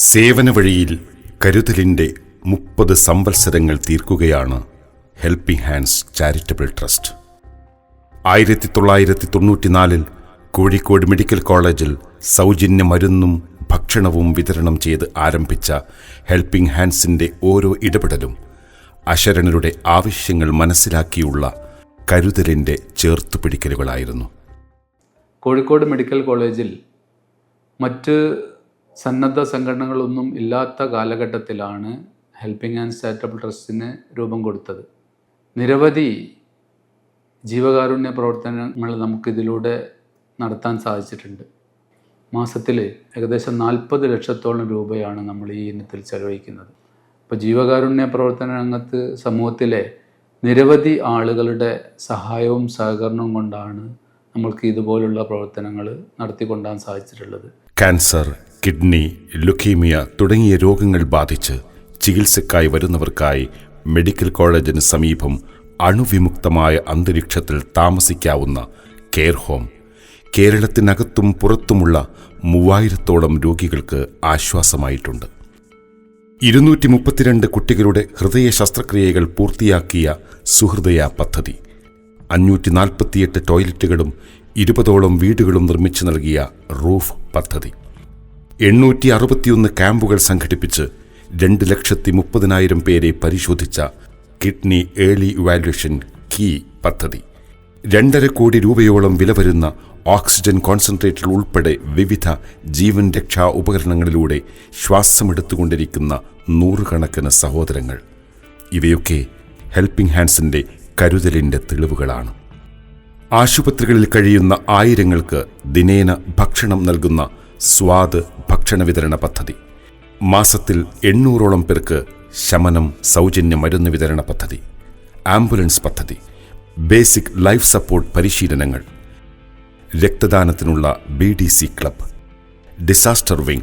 സേവന വഴിയിൽ കരുതലിന്റെ മുപ്പത് സംവത്സരങ്ങൾ തീർക്കുകയാണ് ഹെൽപ്പിംഗ് ഹാൻഡ്സ് ചാരിറ്റബിൾ ട്രസ്റ്റ്. ആയിരത്തി തൊള്ളായിരത്തി തൊണ്ണൂറ്റിനാലിൽ കോഴിക്കോട് മെഡിക്കൽ കോളേജിൽ സൗജന്യ മരുന്നും ഭക്ഷണവും വിതരണം ചെയ്ത് ആരംഭിച്ച ഹെൽപ്പിംഗ് ഹാൻഡ്സിന്റെ ഓരോ ഇടപെടലും അശരണരുടെ ആവശ്യങ്ങൾ മനസ്സിലാക്കിയുള്ള കരുതലിന്റെ ചേർത്തുപിടിക്കലുകളായിരുന്നു. കോഴിക്കോട് മെഡിക്കൽ കോളേജിൽ മറ്റ് സന്നദ്ധ സംഘടനകളൊന്നും ഇല്ലാത്ത കാലഘട്ടത്തിലാണ് ഹെൽപ്പിംഗ് ആൻഡ് ചാരിറ്റബിൾ ട്രസ്റ്റിന് രൂപം കൊടുത്തത്. നിരവധി ജീവകാരുണ്യ പ്രവർത്തനങ്ങൾ നമുക്കിതിലൂടെ നടത്താൻ സാധിച്ചിട്ടുണ്ട്. മാസത്തിൽ ഏകദേശം നാൽപ്പത് ലക്ഷത്തോളം രൂപയാണ് നമ്മൾ ഈ ഇനത്തിൽ ചെലവഴിക്കുന്നത്. അപ്പോൾ ജീവകാരുണ്യ പ്രവർത്തന രംഗത്ത് സമൂഹത്തിലെ നിരവധി ആളുകളുടെ സഹായവും സഹകരണവും കൊണ്ടാണ് നമ്മൾക്ക് ഇതുപോലുള്ള പ്രവർത്തനങ്ങൾ നടത്തിക്കൊണ്ടാൻ സാധിച്ചിട്ടുള്ളത്. ക്യാൻസർ കിഡ്നി ലുക്കീമിയ തുടങ്ങിയ രോഗങ്ങൾ ബാധിച്ച് ചികിത്സക്കായി വരുന്നവർക്കായി മെഡിക്കൽ കോളേജിന് സമീപം അണുവിമുക്തമായ അന്തരീക്ഷത്തിൽ താമസിക്കാവുന്ന കെയർ ഹോം. കേരളത്തിനകത്തും പുറത്തുമുള്ള മൂവായിരത്തോളം രോഗികൾക്ക് ആശ്വാസമായിട്ടുണ്ട്. ഇരുന്നൂറ്റി മുപ്പത്തിരണ്ട് കുട്ടികളുടെ ഹൃദയ ശസ്ത്രക്രിയകൾ പൂർത്തിയാക്കിയ സുഹൃദയ പദ്ധതി. അഞ്ഞൂറ്റി നാൽപ്പത്തിയെട്ട് ടോയ്ലറ്റുകളും ഇരുപതോളം വീടുകളും നിർമ്മിച്ചു നൽകിയ റൂഫ് പദ്ധതി. എണ്ണൂറ്റി അറുപത്തിയൊന്ന് ക്യാമ്പുകൾ സംഘടിപ്പിച്ച് രണ്ട് ലക്ഷത്തി മുപ്പതിനായിരം പേരെ പരിശോധിച്ച കിഡ്നി ഏർലി വാല്യുവേഷൻ കീ പദ്ധതി. രണ്ടര കോടി രൂപയോളം വില വരുന്ന ഓക്സിജൻ കോൺസെൻട്രേറ്റർ ഉൾപ്പെടെ വിവിധ ജീവൻ രക്ഷാ ഉപകരണങ്ങളിലൂടെ ശ്വാസമെടുത്തുകൊണ്ടിരിക്കുന്ന നൂറുകണക്കിന് സഹോദരങ്ങൾ. ഇവയൊക്കെ ഹെൽപ്പിംഗ് ഹാൻഡ്സിന്റെ കരുതലിന്റെ തെളിവുകളാണ്. ആശുപത്രികളിൽ കഴിയുന്ന ആയിരങ്ങൾക്ക് ദിനേന ഭക്ഷണം നൽകുന്ന സ്വാദ് ഭക്ഷണ വിതരണ പദ്ധതി. മാസത്തിൽ എണ്ണൂറോളം പേർക്ക് ശമനം സൗജന്യ മരുന്ന് വിതരണ പദ്ധതി. ആംബുലൻസ് പദ്ധതി. ബേസിക് ലൈഫ് സപ്പോർട്ട് പരിശീലനങ്ങൾ. രക്തദാനത്തിനുള്ള B D C club. Disaster wing.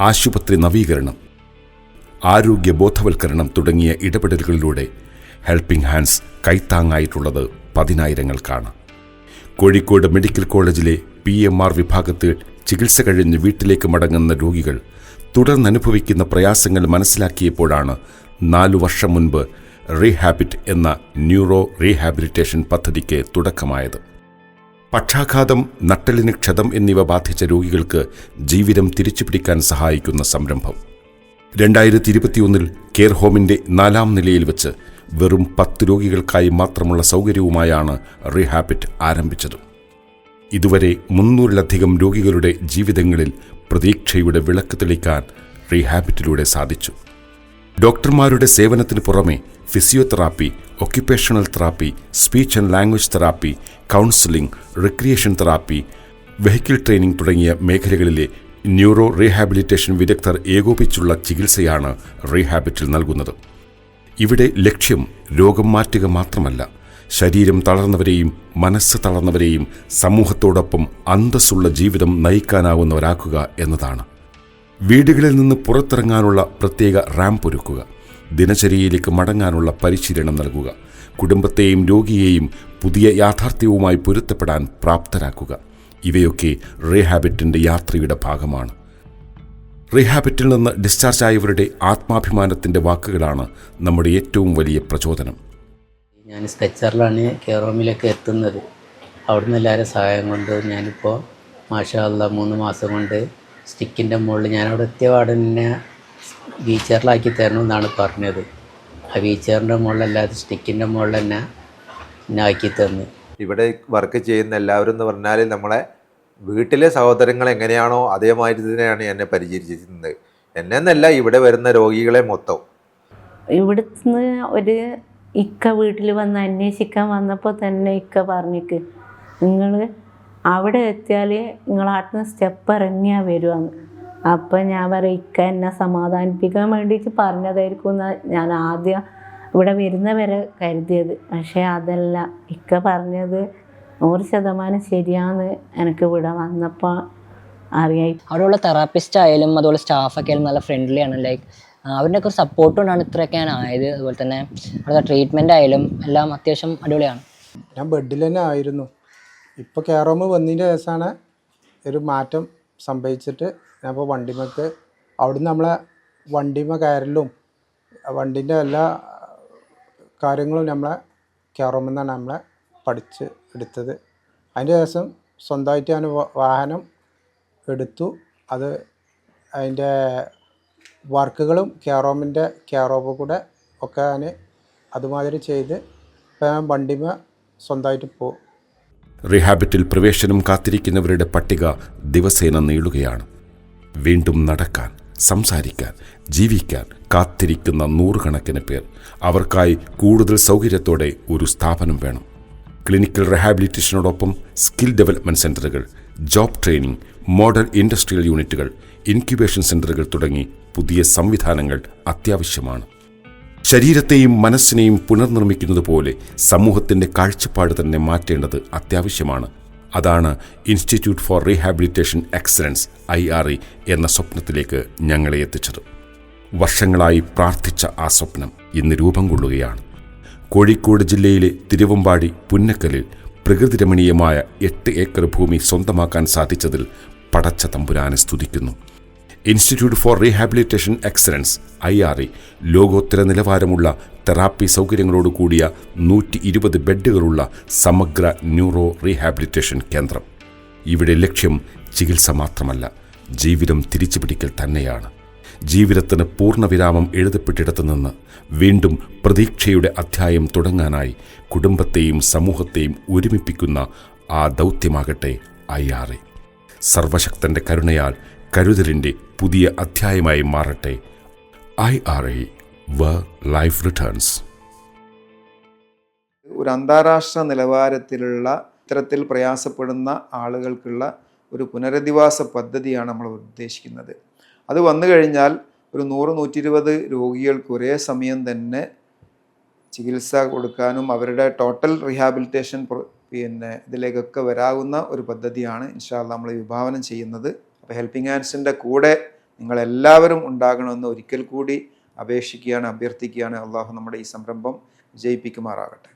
ആശുപത്രി നവീകരണം. ആരോഗ്യ ബോധവൽക്കരണം തുടങ്ങിയ ഇടപെടലുകളിലൂടെ ഹെൽപ്പിംഗ് ഹാൻഡ്സ് കൈത്താങ്ങായിട്ടുള്ളത് പതിനായിരങ്ങൾക്കാണ്. കോഴിക്കോട് മെഡിക്കൽ കോളേജിലെ പി എം ആർ വിഭാഗത്തിൽ ചികിത്സ കഴിഞ്ഞ് വീട്ടിലേക്ക് മടങ്ങുന്ന രോഗികൾ തുടർന്നനുഭവിക്കുന്ന പ്രയാസങ്ങൾ മനസ്സിലാക്കിയപ്പോഴാണ് നാലു വർഷം മുൻപ് റീഹാബിറ്റ് എന്ന ന്യൂറോ റീഹാബിലിറ്റേഷൻ പദ്ധതിക്ക് തുടക്കമായത്. പക്ഷാഘാതം നട്ടലിന് ക്ഷതം എന്നിവ ബാധിച്ച രോഗികൾക്ക് ജീവിതം തിരിച്ചുപിടിക്കാൻ സഹായിക്കുന്ന സംരംഭം. രണ്ടായിരത്തി ഇരുപത്തിയൊന്നിൽ കെയർ ഹോമിന്റെ നാലാം നിലയിൽ വെച്ച് വെറും പത്ത് രോഗികൾക്കായി മാത്രമുള്ള സൗകര്യവുമായാണ് റീഹാബിറ്റ് ആരംഭിച്ചത്. ഇതുവരെ മുന്നൂറിലധികം രോഗികളുടെ ജീവിതങ്ങളിൽ പ്രതീക്ഷയുടെ വിളക്ക് തെളിക്കാൻ റീഹാബിറ്റിലൂടെ സാധിച്ചു. ഡോക്ടർമാരുടെ സേവനത്തിന് പുറമെ physiotherapy occupational therapy speech and language therapy counselling recreation therapy vehicle training തുടങ്ങിയ മേഖലകളിലെ ന്യൂറോ റീഹാബിലിറ്റേഷൻ വിദഗ്ധർ ഏകോപിച്ചുള്ള ചികിത്സയാണ് റീഹാബിറ്റിൽ നൽകുന്നത്. ഇവിടെ ലക്ഷ്യം രോഗം മാറ്റുക മാത്രമല്ല ശരീരം തളർന്നവരെയും മനസ്സ് തളർന്നവരെയും സമൂഹത്തോടൊപ്പം അന്തസ്സുള്ള ജീവിതം നയിക്കാനാവുന്നവരാക്കുക എന്നതാണ്. വീടുകളിൽ നിന്ന് പുറത്തിറങ്ങാനുള്ള പ്രത്യേക റാമ്പ് ഒരുക്കുക ദിനചര്യയിലേക്ക് മടങ്ങാനുള്ള പരിശീലനം നൽകുക കുടുംബത്തെയും രോഗിയെയും പുതിയ യാഥാർത്ഥ്യവുമായി പൊരുത്തപ്പെടാൻ പ്രാപ്തരാക്കുക ഇവയൊക്കെ റീഹാബിറ്റിന്റെ യാത്രയുടെ ഭാഗമാണ്. റീഹാബിറ്റിൽ നിന്ന് ഡിസ്ചാർജ് ആയവരുടെ ആത്മാഭിമാനത്തിന്റെ വാക്കുകളാണ് നമ്മുടെ ഏറ്റവും വലിയ പ്രചോദനം. ഞാൻ സ്കെച്ചറിലാണ് കെയർ ഹോമിലേക്ക് എത്തുന്നത്. അവിടുന്ന് എല്ലാവരും സഹായം കൊണ്ട് ഞാനിപ്പോൾ മാഷാല്ല മൂന്ന് മാസം കൊണ്ട് സ്റ്റിക്കിന്റെ മുകളിൽ ഞാനവിടെ അവിടെ എത്തിയ പാടെ തന്നെ വീൽ ചെയറിലാക്കി തരണം എന്നാണ് പറഞ്ഞത്. ആ വീൽ ചെയറിന്റെ മുകളിലല്ലാതെ സ്റ്റിക്കിന്റെ മുകളിൽ തന്നെ എന്നെ ആക്കി തന്നു. ഇവിടെ വർക്ക് ചെയ്യുന്ന എല്ലാവരും എന്ന് പറഞ്ഞാൽ നമ്മളെ വീട്ടിലെ സഹോദരങ്ങൾ എങ്ങനെയാണോ അതേമാതിരി തന്നെയാണ് എന്നെ പരിചരിച്ചിരുന്നത്. എന്നെ എന്നല്ല ഇവിടെ വരുന്ന രോഗികളെ മൊത്തം. ഇവിടുന്ന് ഒരു ഇക്ക വീട്ടിൽ വന്ന് അന്വേഷിക്കാൻ വന്നപ്പോൾ തന്നെ ഇക്ക പറഞ്ഞിക്ക് നിങ്ങൾ അവിടെ എത്തിയാൽ നിങ്ങളാട്ടുന്ന സ്റ്റെപ്പ് ഇറങ്ങിയാൽ വരുവാന്ന് അപ്പം ഞാൻ പറയും ഇക്ക എന്നെ സമാധാനിപ്പിക്കാൻ വേണ്ടിയിട്ട് പറഞ്ഞതായിരിക്കും എന്ന് ഞാൻ ആദ്യം ഇവിടെ വരുന്നവരെ കരുതിയത്. പക്ഷേ അതല്ല ഇക്ക പറഞ്ഞത് നൂറ് ശതമാനം ശരിയാന്ന് എനിക്ക് ഇവിടെ വന്നപ്പോൾ അറിയായി. അവിടെയുള്ള തെറാപ്പിസ്റ്റ് ആയാലും അതുപോലെ സ്റ്റാഫൊക്കെ ആയാലും നല്ല ഫ്രണ്ട്ലി ആണ്. ലൈക്ക് അവരുടെ ഒക്കെ ഒരു സപ്പോർട്ട് കൊണ്ടാണ് ഇത്രയൊക്കെ ഞാൻ ആയത്. അതുപോലെ തന്നെ അവിടുത്തെ ട്രീറ്റ്മെന്റ് ആയാലും എല്ലാം അത്യാവശ്യം അടിപൊളിയാണ്. ഞാൻ ബെഡിൽ തന്നെ ആയിരുന്നു. ഇപ്പോൾ കെയർ വന്നതിന്റെ വന്നതിന്റെ ശേഷമാണ് ഒരു മാറ്റം സംഭവിച്ചിട്ട് ഞാൻ ഇപ്പോൾ വണ്ടിമക്ക് അവിടുന്ന് നമ്മളെ വണ്ടിമ കയറലും വണ്ടീന്റെ എല്ലാ കാര്യങ്ങളും നമ്മളെ നിന്നാണ് നമ്മളെ പഠിച്ച് എടുത്തത്. അതിന്റെ ശേഷം സ്വന്തമായിട്ട് ഞാൻ വാഹനം എടുത്തു. അത് അതിന്റെ വർക്കുകളും കെയറോമിന്റെ കെയറോബ് കൂടെ ഒക്കെ ഞാൻ അതുമാതിരി ചെയ്ത് ഇപ്പം ഞാൻ വണ്ടിമ സ്വന്തമായിട്ട് പോകും റിഹാബിറ്റിൽ പ്രവേശനം കാത്തിരിക്കുന്നവരുടെ പട്ടിക ദിവസേന നീളുകയാണ്. വീണ്ടും നടക്കാൻ സംസാരിക്കാൻ ജീവിക്കാൻ കാത്തിരിക്കുന്ന നൂറുകണക്കിന് പേർ. അവർക്കായി കൂടുതൽ സൗകര്യത്തോടെ ഒരു സ്ഥാപനം വേണം. ക്ലിനിക്കൽ റിഹാബിലിറ്റേഷനോടൊപ്പം സ്കിൽ ഡെവലപ്മെന്റ് സെന്ററുകൾ ജോബ് ട്രെയിനിംഗ് മോഡൽ ഇൻഡസ്ട്രിയൽ യൂണിറ്റുകൾ ഇൻക്യുബേഷൻ സെന്ററുകൾ തുടങ്ങി പുതിയ സംവിധാനങ്ങൾ അത്യാവശ്യമാണ്. ശരീരത്തെയും മനസ്സിനെയും പുനർനിർമ്മിക്കുന്നത് പോലെ സമൂഹത്തിന്റെ കാഴ്ചപ്പാട് തന്നെ മാറ്റേണ്ടത് അത്യാവശ്യമാണ്. അതാണ് institute for rehabilitation excellence I R E എന്ന സ്വപ്നത്തിലേക്ക് ഞങ്ങളെ എത്തിച്ചത്. വർഷങ്ങളായി പ്രാർത്ഥിച്ച ആ സ്വപ്നം ഇന്ന് രൂപം കൊള്ളുകയാണ്. കോഴിക്കോട് ജില്ലയിലെ തിരുവമ്പാടി പുന്നക്കലിൽ പ്രകൃതിരമണീയമായ എട്ട് ഏക്കർ ഭൂമി സ്വന്തമാക്കാൻ സാധിച്ചതിൽ പടച്ച തമ്പുരാനെ സ്തുതിക്കുന്നു. Institute for rehabilitation excellence I R E ലോകോത്തര നിലവാരമുള്ള തെറാപ്പി സൗകര്യങ്ങളോട് കൂടിയ നൂറ്റി ഇരുപത് ബെഡുകളുള്ള സമഗ്ര ന്യൂറോ റീഹാബിലിറ്റേഷൻ കേന്ദ്രം. ഇവിടെ ലക്ഷ്യം ചികിത്സ മാത്രമല്ല ജീവിതം തിരിച്ചുപിടിക്കൽ തന്നെയാണ്. ജീവിതത്തിന് പൂർണവിരാമം എഴുതപ്പെട്ടിടത്തു നിന്ന് വീണ്ടും പ്രതീക്ഷയുടെ അധ്യായം തുടങ്ങാനായി കുടുംബത്തെയും സമൂഹത്തെയും ഒരുമിപ്പിക്കുന്ന ആ ദൗത്യമാകട്ടെ അയ്യാറെ. സർവശക്തന്റെ കരുണയാൽ കരുതലിന്റെ പുതിയ അധ്യായമായി മാറട്ടെ. ഐ ആർ എ വ ലൈഫ് റിട്ടേൺസ്. ഒരു അന്താരാഷ്ട്ര നിലവാരത്തിലുള്ള ഇത്തരത്തിൽ പ്രയാസപ്പെടുന്ന ആളുകൾക്കുള്ള ഒരു പുനരധിവാസ പദ്ധതിയാണ് നമ്മൾ ഉദ്ദേശിക്കുന്നത്. അത് വന്നു കഴിഞ്ഞാൽ ഒരു നൂറ് നൂറ്റി ഇരുപത് രോഗികൾക്ക് ഒരേ സമയം തന്നെ ചികിത്സ കൊടുക്കാനും അവരുടെ ടോട്ടൽ റീഹാബിലിറ്റേഷൻ പിന്നെ ഇതിലേക്കൊക്കെ വരാവുന്ന ഒരു പദ്ധതിയാണ് ഇൻഷാല്ല നമ്മൾ വിഭാവനം ചെയ്യുന്നത്. അപ്പോൾ ഹെൽപ്പിംഗ് ഹാൻഡ്സിന്റെ കൂടെ നിങ്ങളെല്ലാവരും ഉണ്ടാകണമെന്ന് ഒരിക്കൽ കൂടി അപേക്ഷിക്കുകയാണ് അഭ്യർത്ഥിക്കുകയാണ്. അള്ളാഹു നമ്മുടെ ഈ സംരംഭം വിജയിപ്പിക്കുമാറാകട്ടെ.